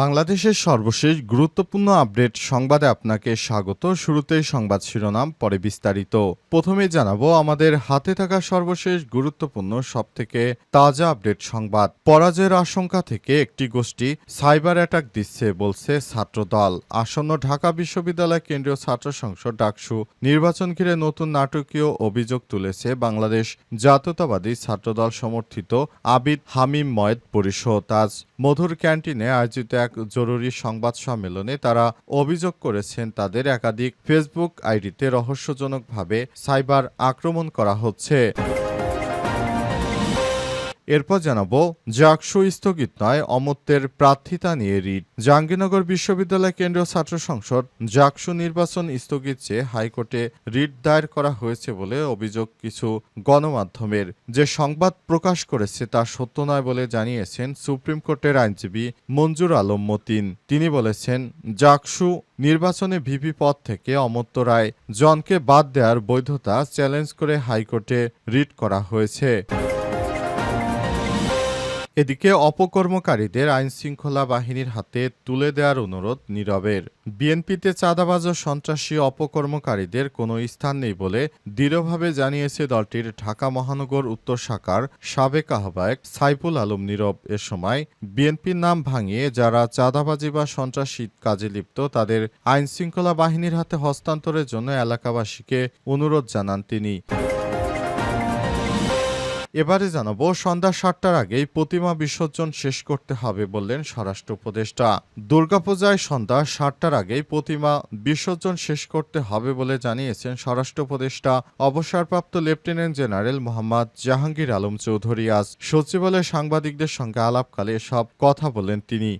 বাংলাদেশের সর্বশেষ গুরুত্বপূর্ণ আপডেট সংবাদে আপনাকে স্বাগত। শুরুতেই সংবাদ শিরোনাম, পরে বিস্তারিত। প্রথমে জানাব আমাদের হাতে থাকা সর্বশেষ গুরুত্বপূর্ণ, সবথেকে তাজা আপডেট সংবাদ। পরাজয়ের আশঙ্কা থেকে একটি গোষ্ঠী সাইবার অ্যাটাক দিচ্ছে বলছে ছাত্রদল। আসন্ন ঢাকা বিশ্ববিদ্যালয় কেন্দ্রীয় ছাত্র সংসদ ডাকসু নির্বাচন ঘিরে নতুন নাটকীয় অভিযোগ তুলেছে বাংলাদেশ জাতীয়তাবাদী ছাত্রদল সমর্থিত আবিদ হামিম ময়েদ পরিষদ। আজ মধুর ক্যান্টিনে আয়োজিত এক জরুরি সংবাদ সম্মেলনে তারা অভিযোগ করেছেন তাদের একাধিক ফেসবুক আইডিতে রহস্যজনকভাবে সাইবার আক্রমণ করা হচ্ছে। এরপর জানাব, জাকসু স্থগিত নয় অমর্ত্যের প্রার্থিতা নিয়ে রিট। জাহাঙ্গীরনগর বিশ্ববিদ্যালয় কেন্দ্রীয় ছাত্র সংসদ জাকসু নির্বাচন স্থগিত চেয়ে হাইকোর্টে রিট দায়ের করা হয়েছে বলে অভিযোগ কিছু গণমাধ্যমের। যে সংবাদ প্রকাশ করেছে তা সত্য নয় বলে জানিয়েছেন সুপ্রিম কোর্টের আইনজীবী মঞ্জুর আলম মতিন। তিনি বলেছেন, জাকসু নির্বাচনে ভিপি পদ থেকে অমর্ত্য রায় জনকে বাদ দেওয়ার বৈধতা চ্যালেঞ্জ করে হাইকোর্টে রিট করা হয়েছে। এদিকে অপকর্মকারীদের আইন শৃঙ্খলা বাহিনীর হাতে তুলে দেওয়ার অনুরোধ নীরবের। বিএনপিতে চাঁদাবাজ ও সন্ত্রাসী অপকর্মকারীদের কোনো স্থান নেই বলে দৃঢ়ভাবে জানিয়েছে দলটির ঢাকা মহানগর উত্তর শাখার সাবেক আহ্বায়ক সাইফুল আলম নীরব। এ সময় বিএনপির নাম ভাঙিয়ে যারা চাঁদাবাজি বা সন্ত্রাসী কাজে লিপ্ত, তাদের আইন শৃঙ্খলা বাহিনীর হাতে হস্তান্তরের জন্য এলাকাবাসীকে অনুরোধ জানান তিনি। এবারে জানাব, সন্ধ্যা সাতটার আগেই প্রতিমা বিসর্জন শেষ করতে হবে বললেন স্বরাষ্ট্র উপদেষ্টা। দুর্গাপূজায় সন্ধ্যা সাতটার আগেই প্রতিমা বিসর্জন শেষ করতে হবে বলে জানিয়েছেন স্বরাষ্ট্র উপদেষ্টা। অবসরপ্রাপ্ত লেফটেন্যান্ট জেনারেল মোহাম্মদ জাহাঙ্গীর আলম চৌধুরী আজ সচিবালয়ে সাংবাদিকদের সঙ্গে আলাপকালে সব কথা বলেন তিনি।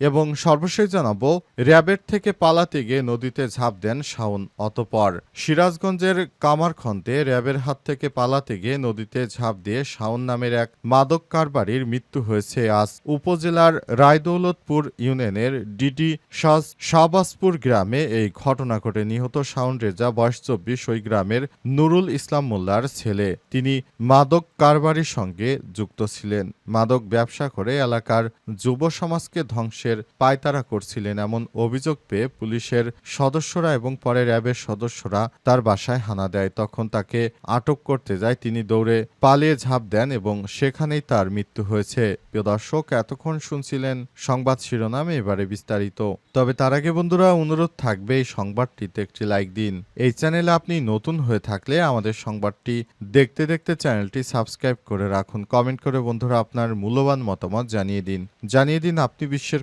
এবং সর্বশেষ জানাব, র্যাবের থেকে পালাতে গিয়ে নদীতে ঝাঁপ দেন শাওন অতপর। সিরাজগঞ্জের কামারখন্দে র্যাবের হাত থেকে পালাতে গিয়ে নদীতে ঝাঁপ দিয়ে শাওন নামের এক মাদক কারবারির মৃত্যু হয়েছে আজ। উপজেলার রায়দৌলতপুর ইউনিয়নের ডিডি শাহ শাহবাজপুর গ্রামে এই ঘটনা ঘটে। নিহত শাওন রেজা, বয়স চব্বিশ, ওই গ্রামের নুরুল ইসলাম মোল্লার ছেলে। তিনি মাদক কারবারির সঙ্গে যুক্ত ছিলেন। মাদক ব্যবসা করে এলাকার যুব সমাজকে ধ্বংসের পায়তারা করছিলেন। এমন অভিযোগ পেয়ে পুলিশের সদস্যরা এবং পরে র্যাবের সদস্যরা তার বাসায় হানা দেয়। তখন তাকে আটক করতে যায়। তিনি দৌড়ে পালিয়ে ঝাঁপ দেন এবং সেখানেই তার মৃত্যু হয়েছে। প্রিয় দর্শক, এতক্ষণ শুনছিলেন সংবাদ শিরোনামে, এবারে বিস্তারিত। তবে তার আগে বন্ধুরা, অনুরোধ থাকবে এই সংবাদটিতে একটি লাইক দিন। এই চ্যানেলে আপনি নতুন হয়ে থাকলে আমাদের সংবাদটি দেখতে দেখতে চ্যানেলটি সাবস্ক্রাইব করে রাখুন। কমেন্ট করে বন্ধুরা আপনার মূল্যবান মতামত জানিয়ে দিন। জানিয়ে দিন আপনি বিশ্বের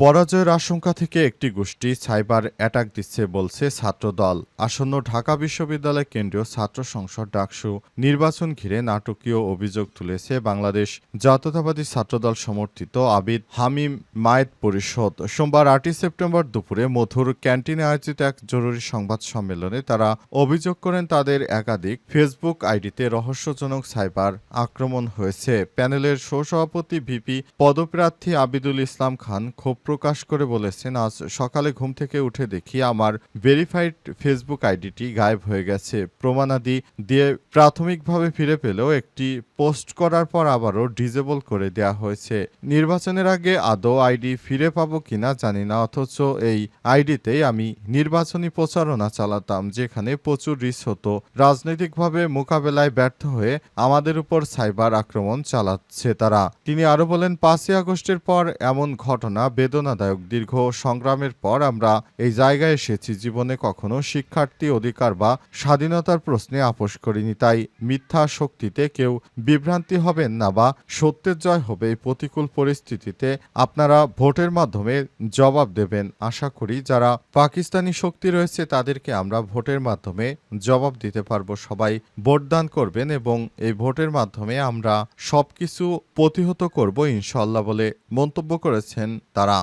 পরাজয়ের আশঙ্কা থেকে একটি গোষ্ঠী সাইবার অ্যাটাক দিচ্ছে বলছে ছাত্রদল। আসন্ন ঢাকা বিশ্ববিদ্যালয় কেন্দ্রীয় ছাত্র সংসদ ডাকসু নির্বাচন ঘিরে নাটকীয় অভিযোগ তুলেছে বাংলাদেশ জাতীয়তাবাদী ছাত্রদল সমর্থিত আবিদ হামিম মায়েদ পরিষদ। সোমবার আটই সেপ্টেম্বর দুপুরে মধুর ক্যান্টিনে আয়োজিত এক জরুরি সংবাদ সম্মেলনে তারা অভিযোগ করেন, তাদের একাধিক ফেসবুক আইডিতে রহস্যজনক সাইবার আক্রমণ হয়েছে। প্যানেলের সহসভাপতি ভিপি পদপ্রার্থী আবিদুল ইসলাম খান ক্ষোভ প্রকাশ করে বলেছেন, আজ সকালে ঘুম থেকে উঠে দেখি আমার ভেরিফাইড ফেসবুক আইডিটি গায়েব হয়ে গেছে। প্রমাণাদি দিয়ে প্রাথমিকভাবে ফিরে পেলেও একটি পোস্ট করার পর আবারও ডিজেবল করে দেয়া হয়েছে। নির্বাচনের আগে আদৌ আইডি ফিরে পাবো কিনা জানি না, অথচ এই আইডিতেই আমি নির্বাচনী প্রচারণা চালাতাম, যেখানে প্রচুর রিস হতো। রাজনৈতিকভাবে মোকাবেলায় ব্যর্থ হয়ে আমাদের উপর সাইবার আক্রমণ চালাচ্ছে তারা। তিনি আরও বলেন, পাঁচই আগস্টের পর এমন ঘটনা বেদনাদায়ক দীর্ঘ সংগ্রামের পর আমরা এই জায়গায় এসেছি জীবনে কখনো শিক্ষার্থী অধিকার বা স্বাধীনতার প্রশ্নে আপোষ করিনি, তাই মিথ্যা শক্তিতে কেউ বিভ্রান্তি হবেন না বা সত্যের জয় হবে এই প্রতিকূল পরিস্থিতিতে আপনারা ভোটের মাধ্যমে জবাব দেবেন। আশা করি যারা পাকিস্তানি শক্তি রয়েছে তাদেরকে আমরা ভোটের মাধ্যমে জবাব দিতে পারব। সবাই ভোটদান করবেন এবং এই ভোটের মাধ্যমে আমরা সবকিছু প্রতিহত করব ইনশাল্লাহ বলে মন্তব্য করেছেন তারা।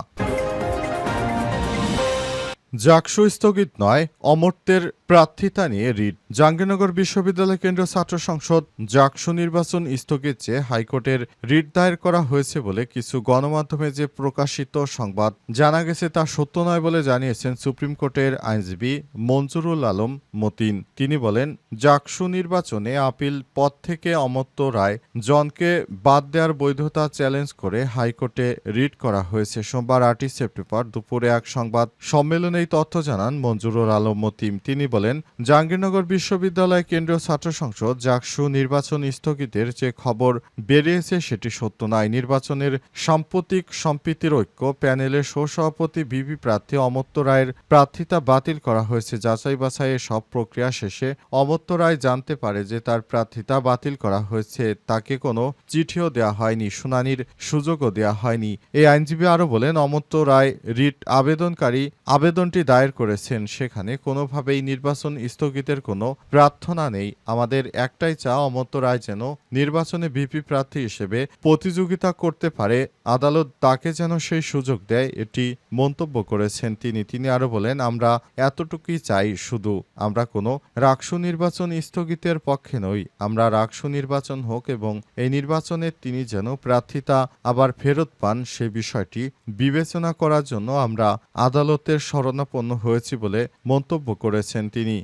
জাকসু স্থগিত নয় অমর্ত্যের প্রার্থিতা নিয়ে রিট। জাহাঙ্গীরনগর বিশ্ববিদ্যালয় কেন্দ্রীয় ছাত্র সংসদ জাকসু নির্বাচন স্থগিত চেয়ে হাইকোর্টের রিট দায়ের করা হয়েছে বলে কিছু গণমাধ্যমে যে প্রকাশিত সংবাদ জানা গেছে তা সত্য নয় বলে জানিয়েছেন সুপ্রিম কোর্টের আইনজীবী মঞ্জুরুল আলম মতিন। তিনি বলেন, জাকসু নির্বাচনে আপিল পদ থেকে অমর্ত্য রায় জনকে বাদ দেওয়ার বৈধতা চ্যালেঞ্জ করে হাইকোর্টে রিট করা হয়েছে। সোমবার আটই সেপ্টেম্বর দুপুরে এক সংবাদ সম্মেলনে তথ্য জানান মঞ্জুরুল আলম মতিম তিনি বলেন জাহাঙ্গীরনগর বিশ্ববিদ্যালয় কেন্দ্রীয় ছাত্র সংসদ জাকসু নির্বাচন স্থগিতের যে খবর বেরিয়েছে সেটি সত্য নয়। নির্বাচনের সাম্প্রতিক সম্প্রীতির ঐক্য প্যানেলের সহসভাপতি বিবি প্রার্থী অমর্ত্য রায়ের প্রার্থিতা বাতিল করা হয়েছে। যাচাই বাছাইয়ের সব প্রক্রিয়া শেষে অমর্ত্য রায় জানতে পারে যে তার প্রার্থিতা বাতিল করা হয়েছে। তাকে কোনো চিঠিও দেওয়া হয়নি, শুনানির সুযোগও দেওয়া হয়নি। এই আইনজীবী আরও বলেন অমর্ত্য রায় রিট আবেদনকারী আবেদনটি দায়ের করেছেন। সেখানে কোনোভাবেই নির্বাচন স্থগিতের কোনো প্রার্থনা নেই। আমাদের একটাই চা অমর্ত্য রায় যেন নির্বাচনে বিপি প্রার্থী হিসেবে প্রতিযোগিতা করতে পারে আদালত তাকে যেন সেই সুযোগ দেয় এটি মন্তব্য করেছেন তিনি। তিনি আরও বলেন, আমরা এতটুকুই চাই শুধু, আমরা কোনো রাকসু নির্বাচন স্থগিতের পক্ষে নই। আমরা রাকসু নির্বাচন হোক এবং এই নির্বাচনে তিনি যেন প্রার্থিতা আবার ফেরত পান সে বিষয়টি বিবেচনা করার জন্য আমরা আদালতের শরণাপন্ন হয়েছি বলে মন্তব্য করেছেন তিনি।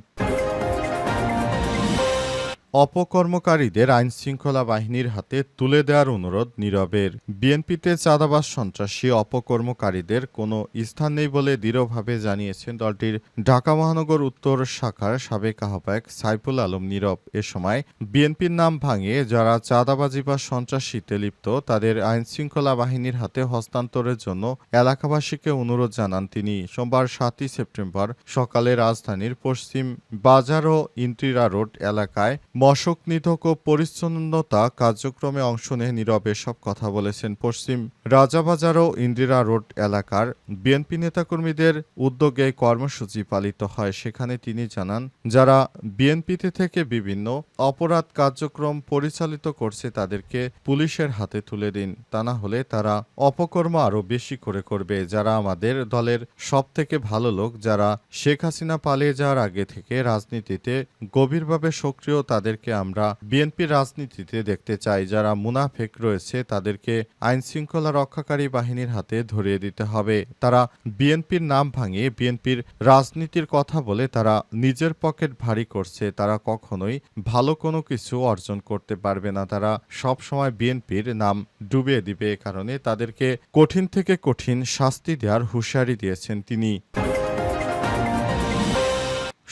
অপকর্মকারীদের আইন শৃঙ্খলা বাহিনীর হাতে তুলে দেওয়ার অনুরোধ নীরবের। বিএনপিতে চাঁদাবাজ সন্ত্রাসী অপকর্মকারীদের কোনো স্থান নেই বলে দৃঢ়ভাবে জানিয়েছেন দলটির ঢাকা মহানগর উত্তর শাখার সাবেক আহ্বায়ক সাইফুল আলম নীরব। এ সময় বিএনপির নাম ভাঙে যারা চাঁদাবাজি বা সন্ত্রাসীতে লিপ্ত, তাদের আইন শৃঙ্খলা বাহিনীর হাতে হস্তান্তরের জন্য এলাকাবাসীকে অনুরোধ জানান তিনি। সোমবার সাতই সেপ্টেম্বর সকালে রাজধানীর পশ্চিম বাজার ও ইন্ট্রিরা রোড এলাকায় মশক নিধক ও পরিচ্ছন্নতা কার্যক্রমে অংশ নিয়ে নীরবে সব কথা বলেছেন পশ্চিম রাজাবাজার ও ইন্দিরা রোড এলাকার বিএনপি নেতাকর্মীদের উদ্যোগে কর্মসূচি পালিত হয়। সেখানে তিনি জানান, যারা বিএনপিতে থেকে বিভিন্ন অপরাধ কার্যক্রম পরিচালিত করছে তাদেরকে পুলিশের হাতে তুলে দিন। তা না হলে তারা অপকর্ম আরও বেশি করে করবে। যারা আমাদের দলের সব থেকে ভালো লোক, যারা শেখ হাসিনা পালিয়ে যাওয়ার আগে থেকে রাজনীতিতে গভীরভাবে সক্রিয় তাদেরকে আমরা বিএনপি রাজনীতিতে দেখতে চাই। যারা মুনাফেক রয়েছে, তাদেরকে আইন শৃঙ্খলা রক্ষাকারী বাহিনীর হাতে ধরিয়ে দিতে হবে। তারা বিএনপির নাম ভাঙিয়ে বিএনপির রাজনীতির কথা বলে তারা নিজের পকেট ভারী করছে। তারা কখনোই ভালো কোনো কিছু অর্জন করতে পারবে না। তারা সব সময় বিএনপির নাম ডুবিয়ে দিবে। এ কারণে তাদেরকে কঠিন থেকে কঠিন শাস্তি দেওয়ার হুঁশিয়ারি দিয়েছেন তিনি।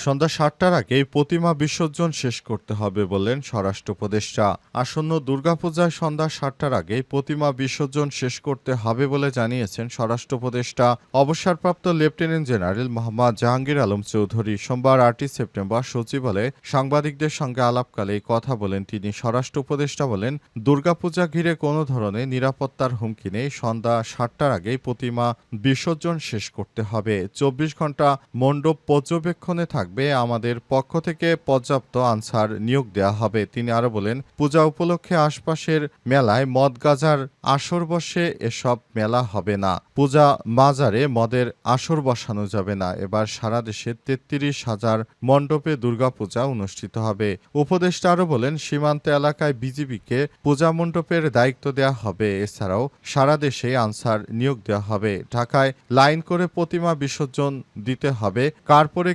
সন্ধ্যা সাতটার আগেই প্রতিমা বিসর্জন শেষ করতে হবে বললেন স্বরাষ্ট্র উপদেষ্টা। আসন্ন দুর্গাপূজায় সন্ধ্যা সাতটার আগেই প্রতিমা বিসর্জন শেষ করতে হবে বলে জানিয়েছেন স্বরাষ্ট্র উপদেষ্টা। অবসরপ্রাপ্ত লেফটেন্যান্ট জেনারেল মোহাম্মদ জাহাঙ্গীর আলম চৌধুরী সোমবার আটই সেপ্টেম্বর সচিবালয়ে সাংবাদিকদের সঙ্গে আলাপকালে কথা বলেন তিনি। স্বরাষ্ট্র উপদেষ্টা বলেন, দুর্গাপূজা ঘিরে কোনো ধরনের নিরাপত্তার হুমকি নেই। সন্ধ্যা সাতটার আগেই প্রতিমা বিসর্জন শেষ করতে হবে। চব্বিশ ঘণ্টা মণ্ডপ পর্যবেক্ষণে থাকবে আমাদের পক্ষ থেকে পর্যাপ্ত আনসার নিয়োগ দেওয়া হবে। তিনি আরও বলেন, পূজা উপলক্ষে আশপাশের মেলায় মদ গাজার আসর বসে এসব মেলা হবে না। পূজা মাজারে মদের আসর বসানো যাবে না। এবার সারা দেশে তেত্রিশ হাজার মণ্ডপে দুর্গাপূজা অনুষ্ঠিত হবে। উপদেষ্টা আরও বলেন, সীমান্ত এলাকায় বিজিবিকে পূজা মণ্ডপের দায়িত্ব দেওয়া হবে। এছাড়াও সারা দেশে আনসার নিয়োগ দেওয়া হবে। ঢাকায় লাইন করে প্রতিমা বিসর্জন দিতে হবে। কার পরে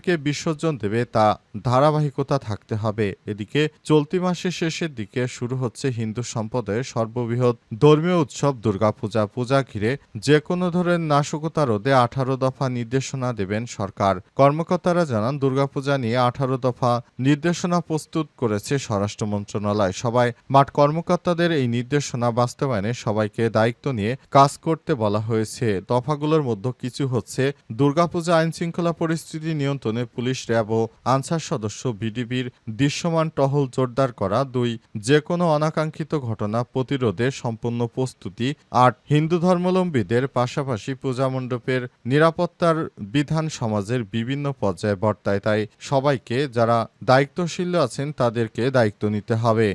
কে দেবে তা ধারাবাহিকতা থাকতে হবে। এদিকে চলতি মাসের শেষের দিকে শুরু হচ্ছে হিন্দু সম্প্রদায়ের সর্ববৃহৎ ধর্মীয় উৎসব দুর্গাপূজা। পূজা ঘিরে যে কোনো ধরনের নাশকতা রোধে আঠারো দফা নির্দেশনা দেবেন সরকার। কর্মকর্তারা জানান, দুর্গাপূজা নিয়ে আঠারো দফা নির্দেশনা প্রস্তুত করেছে স্বরাষ্ট্র মন্ত্রণালয়। সবাই মাঠ কর্মকর্তাদের এই নির্দেশনা বাস্তবায়নে সবাইকে দায়িত্ব নিয়ে কাজ করতে বলা হয়েছে। দফাগুলোর মধ্যে কিছু হচ্ছে দুর্গাপূজা আইন শৃঙ্খলা পরিস্থিতি নিয়ন্ত্রণে পুলিশ ও আনসার সদস্য বিডিবির দৃশ্যমান টহল জোরদার করা দুই যে কোনো অনাকাঙ্ক্ষিত ঘটনা প্রতিরোধে সম্পূর্ণ প্রস্তুতি আট হিন্দু ধর্মলম্বীদের পাশাপাশি পূজা মণ্ডপের নিরাপত্তার বিধান সমাজের বিভিন্ন পর্যায়ে বর্তায়। তাই সবাইকে যারা দায়িত্বশীল আছেন তাদেরকে দায়িত্ব নিতে হবে।